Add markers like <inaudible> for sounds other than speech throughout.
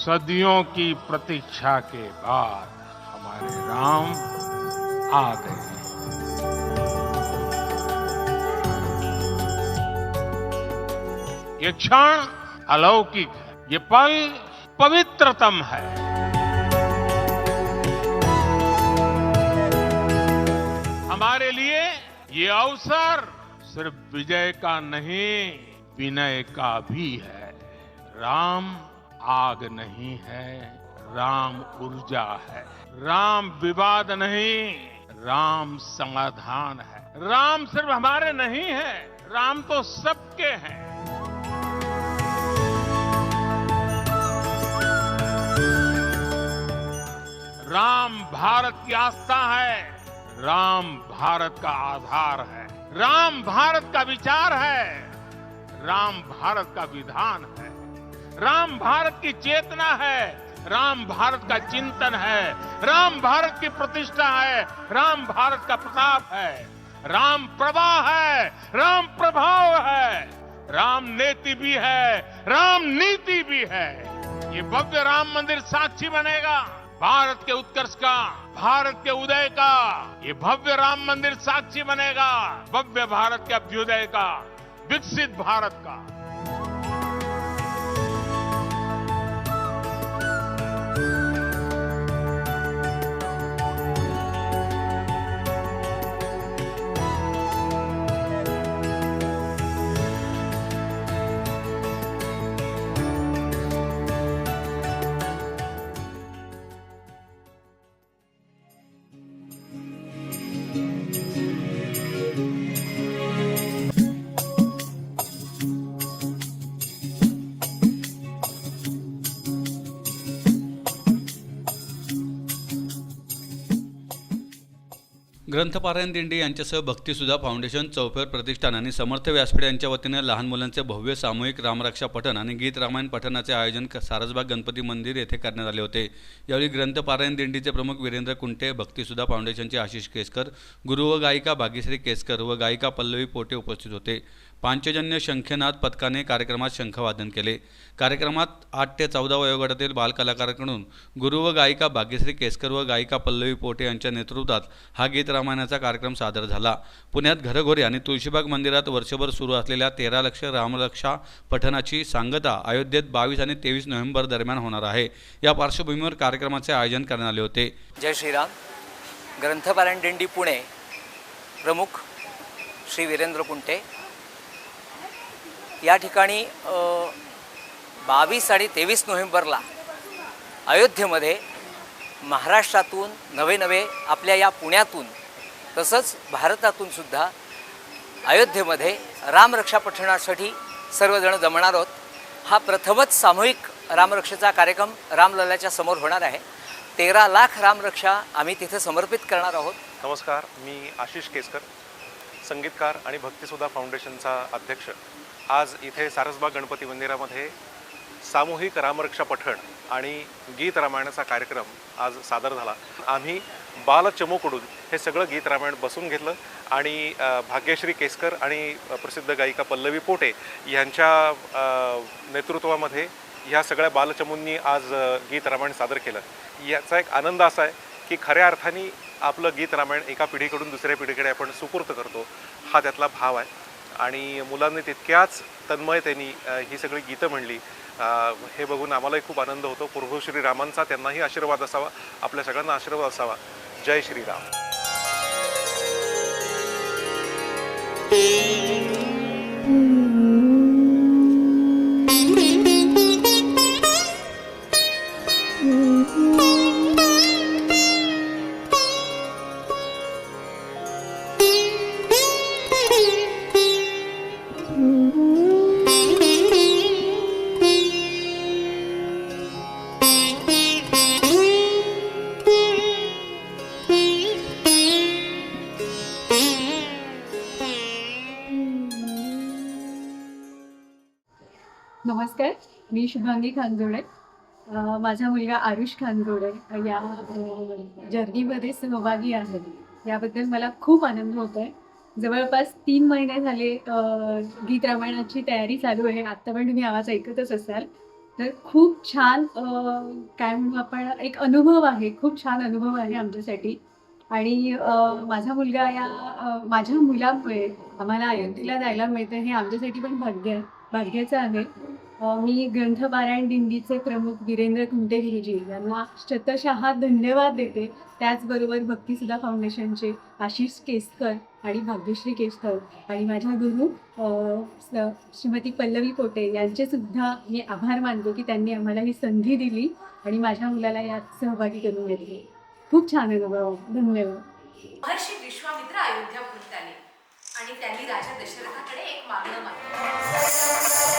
सदियों की प्रतीक्षा के बाद हमारे राम आ गए। ये क्षण अलौकिक है, ये पल पवित्रतम है। हमारे लिए ये अवसर सिर्फ़ विजय का नहीं, विनय का भी है। राम आग नहीं है, राम ऊर्जा है। राम विवाद नहीं, राम समाधान है। राम सिर्फ़ हमारे नहीं है, राम तो सबके हैं। राम भारत की आस्था है, राम भारत का आधार है। राम भारत का विचार है, राम भारत का विधान है। राम भारत की चेतना है। राम भारत का चिंतन है। राम भारत की प्रतिष्ठा है। राम भारत का प्रताप है। राम प्रवाह है। राम प्रभाव है। राम नीति भी है। राम नीति भी है। ये भव्य राम मंदिर साक्षी बनेगा। भारत के उत्कर्ष का, भारत के उदय का, ये भव्य राम मंदिर साक्षी बनेगा। भव्य भारत के अभ्युदय का, विकसित भारत का। ग्रंथपारायण दिंडी यांच्यासह भक्तीसुधा फाउंडेशन चौफेर प्रतिष्ठान आणि समर्थ व्यासपीठ यांच्या वतीने लहान मुलांचे भव्य सामूहिक रामरक्षा पठण आणि गीत रामायण पठणाचे आयोजन सारसबाग गणपती मंदिर येथे करण्यात आले होते. यावेळी ग्रंथपारायण दिंडीचे प्रमुख वीरेंद्र कुंटे भक्तीसुधा फाउंडेशनचे आशिष केसकर गुरु व गायिका भाग्यश्री केसकर व गायिका पल्लवी पोटे उपस्थित होते. पांचजन्य शंखनाद पथकाने कार्यक्रमात शंखवादन केले. कार्यक्रमात आठ ते चौदा वयोगटातील बालकलाकारांकडून गुरु व गायिका भाग्यश्री केसकर व गायिका पल्लवी पोटे यांच्या नेतृत्वात हा गीत रामायणाचा कार्यक्रम सादर झाला. पुण्यात घरघोरी आणि तुळशीबाग मंदिरात वर्षभर सुरू असलेल्या तेरा लक्ष रामरक्षा पठणाची सांगता अयोध्येत बावीस आणि तेवीस नोव्हेंबर दरम्यान होणार आहे. या पार्श्वभूमीवर कार्यक्रमाचे आयोजन करण्यात आले होते. जय श्रीराम. ग्रंथपारायण दिंडी पुणे. प्रमुख श्री वीरेंद्र कुंटे. या ठिकाणी बावीस आणि तेवीस नोव्हेंबरला अयोध्येमध्ये महाराष्ट्रातून नवे नवे आपल्या या पुण्यातून तसंच भारतातून सुद्धा अयोध्येमध्ये रामरक्षा पठणासाठी सर्वजण जमणार आहोत. हा प्रथमच सामूहिक रामरक्षेचा कार्यक्रम रामलल्याच्या समोर होणार आहे. तेरा लाख रामरक्षा आम्ही तिथे समर्पित करणार आहोत. नमस्कार मी आशिष केसकर संगीतकार आणि भक्तिसुधा फाउंडेशनचा अध्यक्ष. आज इथे सारसबाग गणपती मंदिरामध्ये सामूहिक रामरक्षा पठण आणि गीत रामायणाचा कार्यक्रम आज सादर झाला. आम्ही बालचमूकडून हे सगळं गीत रामायण बसून घेतलं आणि भाग्यश्री केसकर आणि प्रसिद्ध गायिका पल्लवी पोटे यांच्या नेतृत्वामध्ये ह्या सगळ्या बालचमूंनी आज गीत रामायण सादर केलं. याचा एक आनंद असा आहे की खऱ्या अर्थाने आपलं गीत रामायण एका पिढीकडून दुसऱ्या पिढीकडे आपण सुपूर्त करतो हा त्यातला भाव आहे. आणि मुलांनी तितक्याच तन्मयतेने ही सगळी गीतं म्हणली. हे बघून आम्हालाही खूप आनंद होतो. प्रभू श्रीरामांचा त्यांनाही आशीर्वाद असावा. आपल्या सगळ्यांना आशीर्वाद असावा. जय श्रीराम. नमस्कार मी शुभांगी खानजोडे. माझा मुलगा आरुष खानजोडे. या जर्नीमध्ये सहभागी आहे. याबद्दल मला खूप आनंद होत आहे जवळपास तीन महिने झाले गीत रामायणाची तयारी चालू आहे. आत्ता पण तुम्ही आवाज ऐकतच असाल. तर खूप छान काय म्हणू आपण एक अनुभव आहे. खूप छान अनुभव आहे आमच्यासाठी. आणि माझा मुलगा या माझ्या मुलामुळे आम्हाला अयोध्येला जायला मिळतं हे आमच्यासाठी पण भाग्य आहे. भाग्याचं आहे. मी ग्रंथपारायण दिंडीचे प्रमुख वीरेंद्र कुंटे गुरुजी यांना शतशः धन्यवाद देते. त्याचबरोबर भक्तिसुधा फाउंडेशनचे आशिष केसकर आणि भाग्यश्री केसकर आणि माझ्या गुरु स- श्रीमती पल्लवी पोटे यांचे सुद्धा मी आभार मानतो की त्यांनी आम्हाला ही संधी दिली आणि माझ्या मुलाला यात सहभागी करून घेतली. खूप छान अनुभव. धन्यवाद. महर्षी विश्वामित्र अयोध्या आणि त्यांनी राजा दशरथाकडे एक मागणं मागितलं.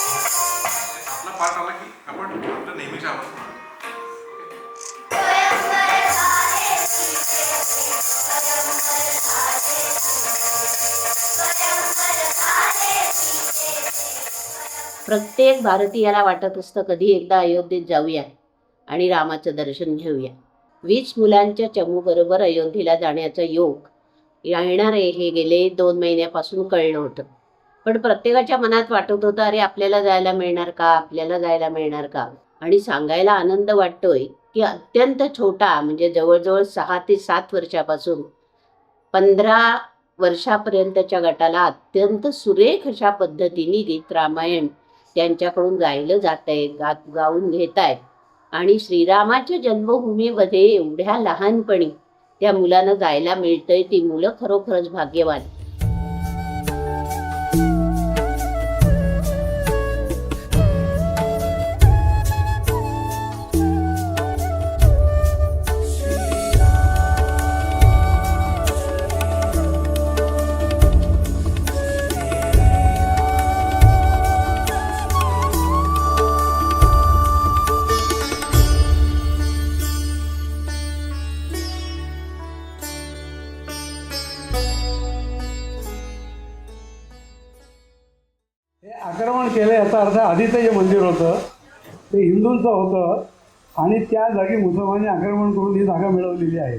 आपला पाठ आला की आपण आपलं नेहमीच्या आवाज प्रत्येक भारतीयाला वाटत असतं कधी एकदा अयोध्येत जाऊया आणि रामाचं दर्शन घेऊया. वीस मुलांच्या चमूबरोबर अयोध्येला जाण्याचा योग येणार आहे हे गेले दोन महिन्यापासून कळलं होतं. पण प्रत्येकाच्या मनात वाटत होतं अरे आपल्याला जायला मिळणार का? आपल्याला जायला मिळणार का? आणि सांगायला आनंद वाटतोय की अत्यंत छोटा म्हणजे जवळजवळ सहा ते सात वर्षापासून पंधरा वर्षापर्यंतच्या गटाला अत्यंत सुरेख अशा पद्धतीने गीत रामायण त्यांच्याकडून गायलं जात आहे गात गाऊन घेत आहेत आणि श्रीरामाच्या जन्मभूमीमध्ये एवढ्या लहानपणी त्या मुलांना जायला मिळतंय ती मुलं खरोखरच भाग्यवान. ते होतं. आणि त्या जागी मुसलमानी आक्रमण करून ही जागा मिळवलेली आहे.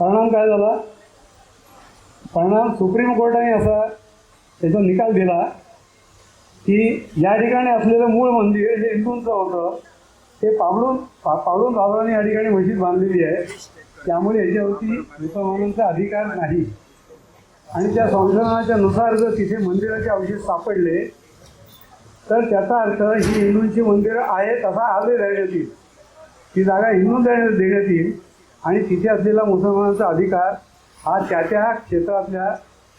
परिणाम काय झाला? परिणाम सुप्रीम कोर्टाने असा त्याचा निकाल दिला की या ठिकाणी असलेलं मूळ मंदिर जे हिंदूंचं होतं. ते पावडून पा पावडून बाबरांनी या ठिकाणी मशीद बांधलेली आहे. त्यामुळे याच्यावरती मुसलमानांचा अधिकार नाही. आणि त्या संशोधनाच्या नुसार जर तिथे मंदिराचे अवशेष सापडले तर त्याचा अर्थ ही हिंदूंची मंदिरं आहेत असा आदेश देण्यात येईल. ती जागा हिंदू देण्यात देण्यात येईल. आणि तिथे असलेला मुसलमानांचा अधिकार हा त्या त्या क्षेत्रातल्या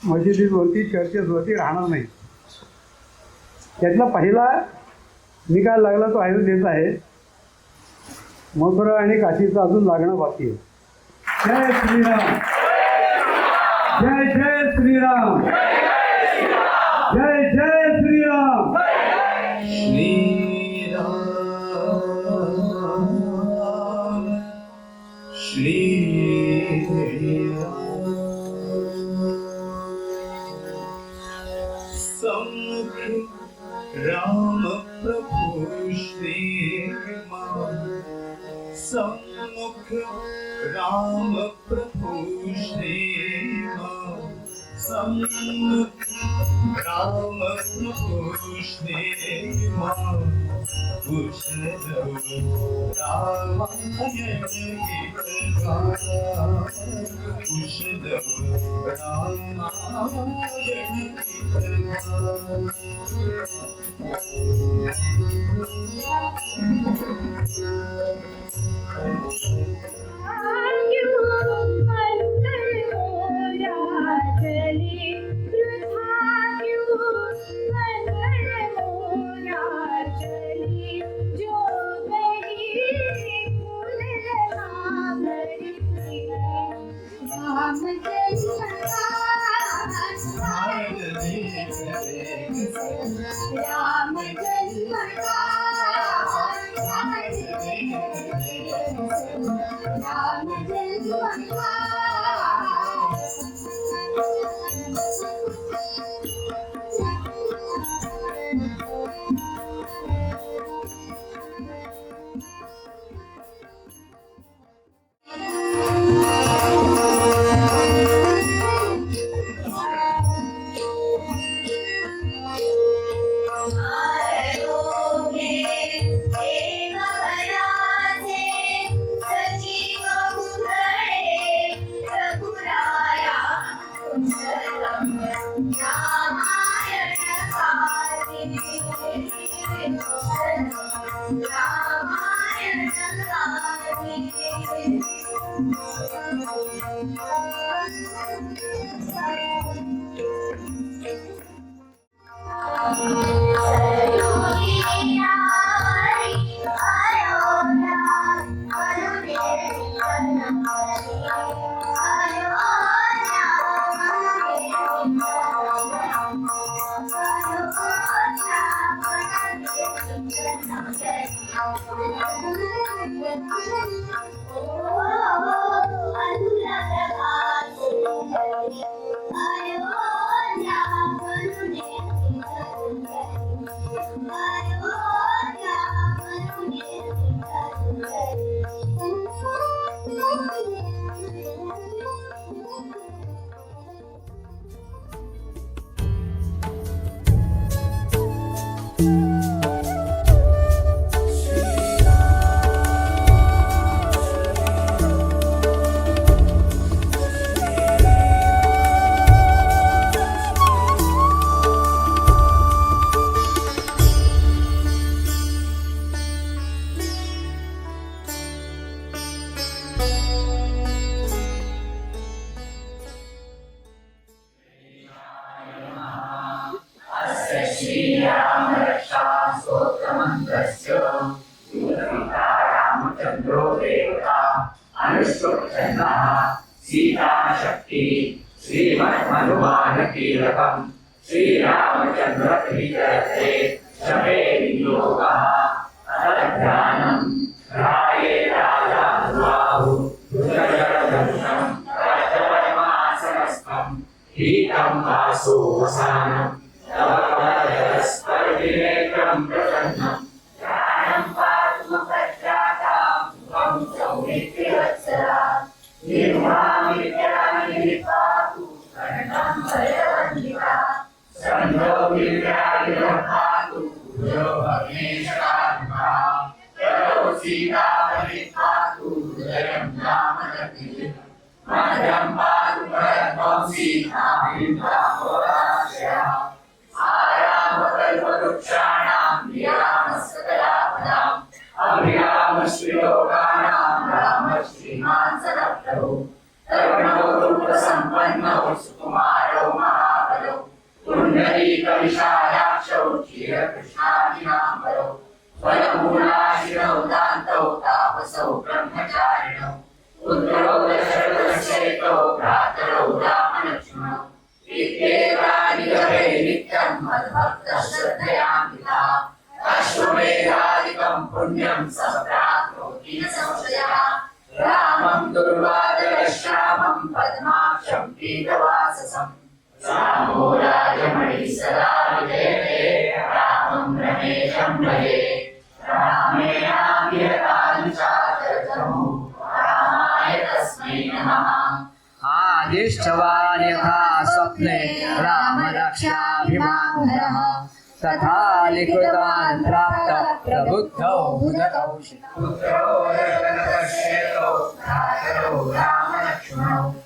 मशिदीवरती चर्चेसवरती राहणार नाही. त्यातला पहिला निकाल लागला तो अयोध्येचा आहे. मथुरा आणि काशीचं अजून लागणं बाकी आहे. श्रीराम. Mama. नाम्बरो वरगुणाशिरौ दान्तौ तापसौ ब्रह्मचारिणौ पुत्रौ दशरथस्यैतौ भ्रातरौ रामलक्ष्मणौ नित्यं मद्भक्तः अश्वमेधादिकं पुण्यं सम्प्राप्तो किल संशयः रामं दुर्वादरश्रामं पद्माक्षं पीतवाससं रामो राजमणि सदा विजयते। आदिष्टवान् यथा स्वप्ने रामरक्षाभिमानः तथा लिखितवान् प्राप्त प्रबुद्धौ बुधतौ पुत्रो रामलक्ष्मणौ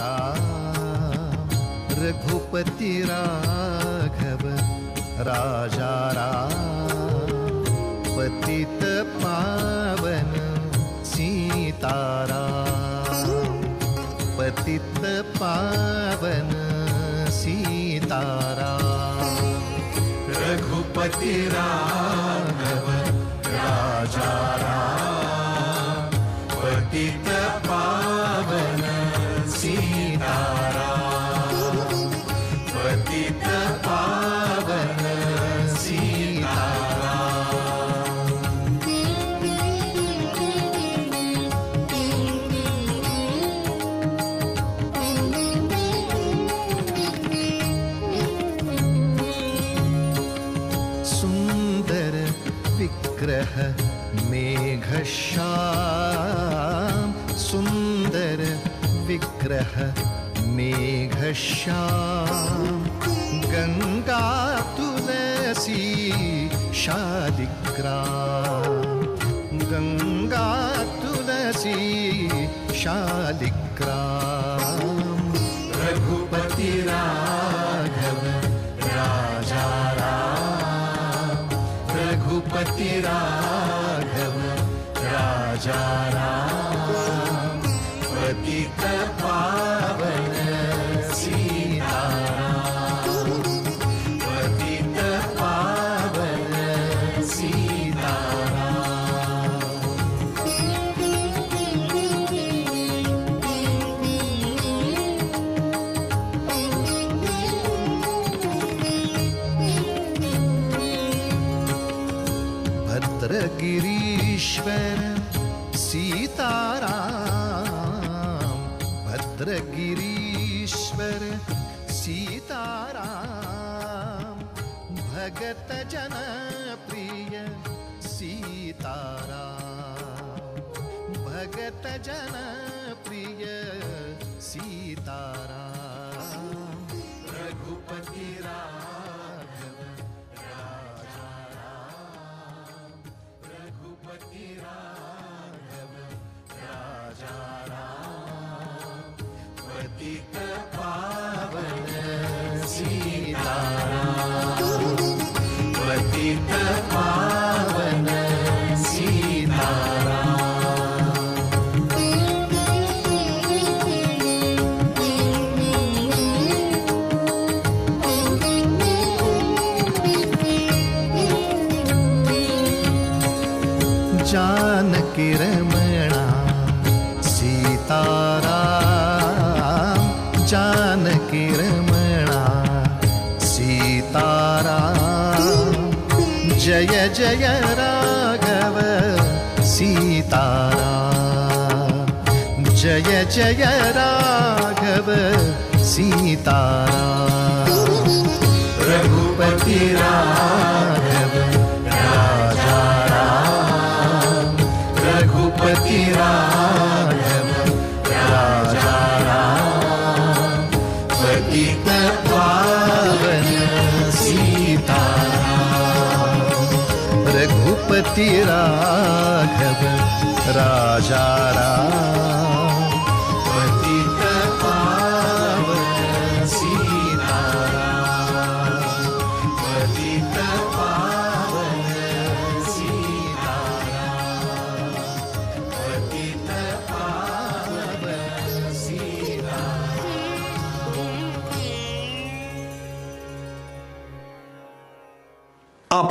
राम रघुपति राघव राजा राम पतित पावन सीताराम पतित पावन सीताराम रघुपति राघव राजा राम। मेघश्याम गङ्गा तुलसी शालिग्राम। गङ्गा तुलसी शालिग्राम। राघव सीतारा। जय जय राघव सीतारा। रघुपति राघव राजा राम। रघुपति राम। रघुपति राघव राजा राम.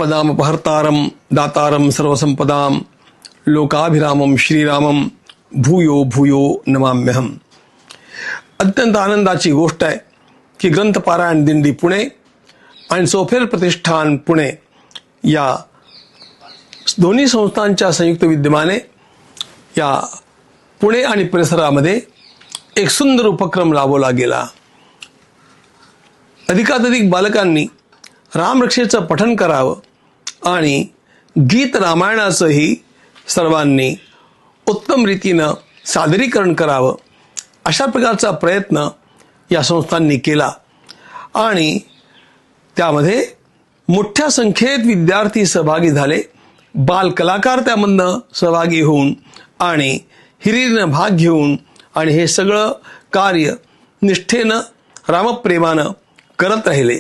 आपदामपहर्तारं दातारं सर्वसंपदां लोकाभिरामं श्रीरामं भूयो भूयो नमाम्यहम। अत्यंत आनंदाची गोष्ट आहे की ग्रंथपारायण दिंडी पुणे आणि सोफेर प्रतिष्ठान पुणे या दोन्ही संस्थांच्या संयुक्त विद्यमाने या पुणे आणि परिसरामध्ये एक सुंदर उपक्रम राबवला गेला. अधिकाधिक बालकांनी रामरक्षेचं पठन करावं आणि गीत रामायणाचंही सर्वांनी उत्तम रीतीनं सादरीकरण करावं अशा प्रकारचा प्रयत्न या संस्थांनी केला. आणि त्यामध्ये मोठ्या संख्येत विद्यार्थी सहभागी झाले. बाल कलाकार त्यामधनं सहभागी होऊन आणि हिरीनं भाग घेऊन आणि हे सगळं कार्य निष्ठेनं रामप्रेमानं करत राहिले.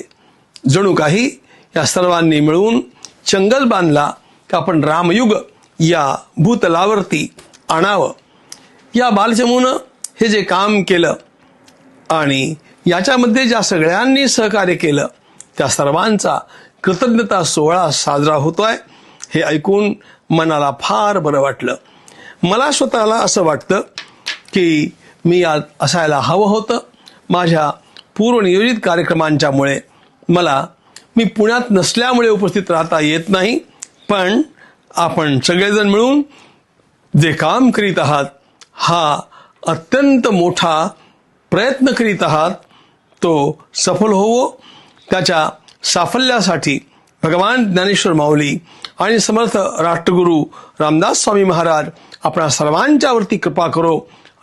जणू काही या सर्वांनी मिळून चंगल बांधला की आपण रामयुग या भूतलावरती आणावं? या बालचमूनं हे जे काम केलं आणि याच्यामध्ये ज्या सगळ्यांनी सहकार्य केलं त्या सर्वांचा कृतज्ञता सोहळा साजरा होतोय हे ऐकून मनाला फार बरं वाटलं. मला स्वतःला असं वाटतं की मी यात असायला हवं होतं. माझ्या पूर्वनियोजित कार्यक्रमांच्यामुळे मला मी पुण्यात नसल्यामुळे उपस्थित राहता येत नाही पण आपण सगळेजण मिळून जे काम करीत आहात हा अत्यंत मोठा प्रयत्न करीत आहात तो सफल होवो. त्याच्या साफल्यासाठी भगवान ज्ञानेश्वर माऊली आणि समर्थ राष्ट्रगुरू रामदास स्वामी महाराज आपणा सर्वांच्यावरती कृपा करो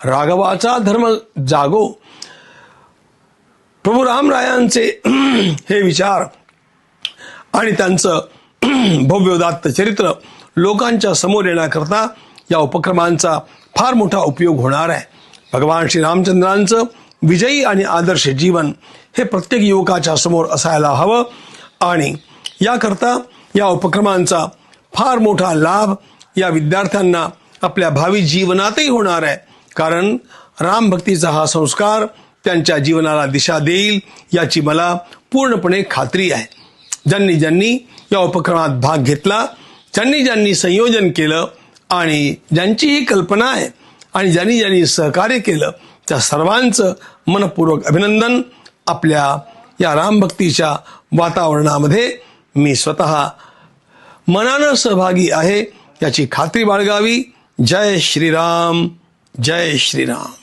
राघवाचा धर्म जागो. प्रभू रामरायांचे <clears throat> हे विचार आणि त्यांचं <clears throat> भव्योदात्त चरित्र लोकांच्या समोर येण्याकरता या उपक्रमांचा फार मोठा उपयोग होणार आहे. भगवान श्री रामचंद्रांचं विजयी आणि आदर्श जीवन हे प्रत्येक युवकाच्या समोर असायला हवं आणि याकरता या उपक्रमांचा फार मोठा लाभ या विद्यार्थ्यांना आपल्या भावी जीवनातही होणार आहे. कारण रामभक्तीचा हा संस्कार त्यांच्या जीवनाला दिशा देईल याची मला पूर्णपणे खात्री आहे. ज्यांनी ज्यांनी या उपक्रमात भाग घेतला ज्यांनी ज्यांनी संयोजन केलं आणि ज्यांची ही कल्पना आहे आणि ज्यांनी ज्यांनी सहकार्य केलं त्या सर्वांचं मनपूर्वक अभिनंदन आपल्या या रामभक्तीच्या वातावरणामध्ये मी स्वतः मनानं सहभागी आहे याची खात्री बाळगावी. जय श्रीराम जय श्रीराम.